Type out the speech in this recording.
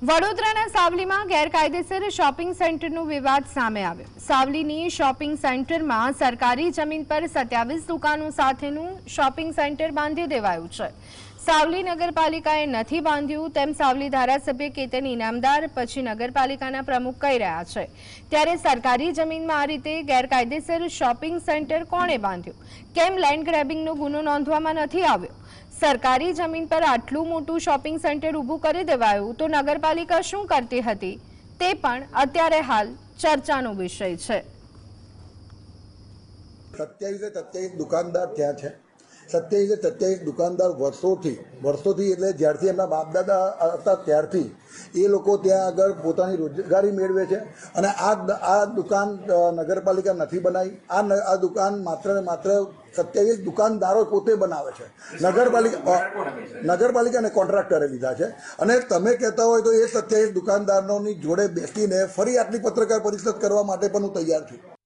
વડોદરાના સાવલીમાં ગેરકાયદેસર શોપિંગ સેન્ટરનો વિવાદ સામે આવ્યો. સાવલીની શોપિંગ સેન્ટરમાં સરકારી જમીન પર સત્યાવીસ દુકાનો સાથેનું શોપિંગ સેન્ટર બાંધી દેવાયું છે. સાવલી નગરપાલિકાએ નથી બાંધ્યું તેમ સાવલી ધારાસભ્ય કેતન ઇનામદાર પછી નગરપાલિકાના પ્રમુખ કહી રહ્યા છે. ત્યારે સરકારી જમીનમાં આ રીતે ગેરકાયદેસર શોપિંગ સેન્ટર કોણે બાંધ્યું? કેમ લેન્ડ ગ્રેબિંગનો ગુનો નોંધવામાં નથી આવ્યો? સરકારી જમીન પર આટલું મોટું શોપિંગ સેન્ટર ઊભું કરી દેવાયું તો નગરપાલિકા શું કરતી હતી? તે પણ અત્યારે હાલ ચર્ચાનો વિષય છે. સત્યાવીસે સત્યાવીસ દુકાનદાર ત્યાં છે. સત્યાવીસે સત્યાવીસ દુકાનદાર વર્ષોથી વર્ષોથી એટલે જ્યારથી એમના બાપ દાદા હતા ત્યારથી, એ લોકો ત્યાં આગળ પોતાની રોજગારી મેળવે છે. અને આ આ દુકાન નગરપાલિકા નથી બનાવી. આ આ દુકાન માત્ર ને માત્ર સત્યાવીસ દુકાનદારો પોતે બનાવે છે. નગરપાલિકા નગરપાલિકાને કોન્ટ્રાક્ટરે લીધા છે. અને તમે કહેતા હોય તો એ સત્યાવીસ દુકાનદારોની જોડે બેસીને ફરી આટલી પત્રકાર પરિષદ કરવા માટે પણ હું તૈયાર છું.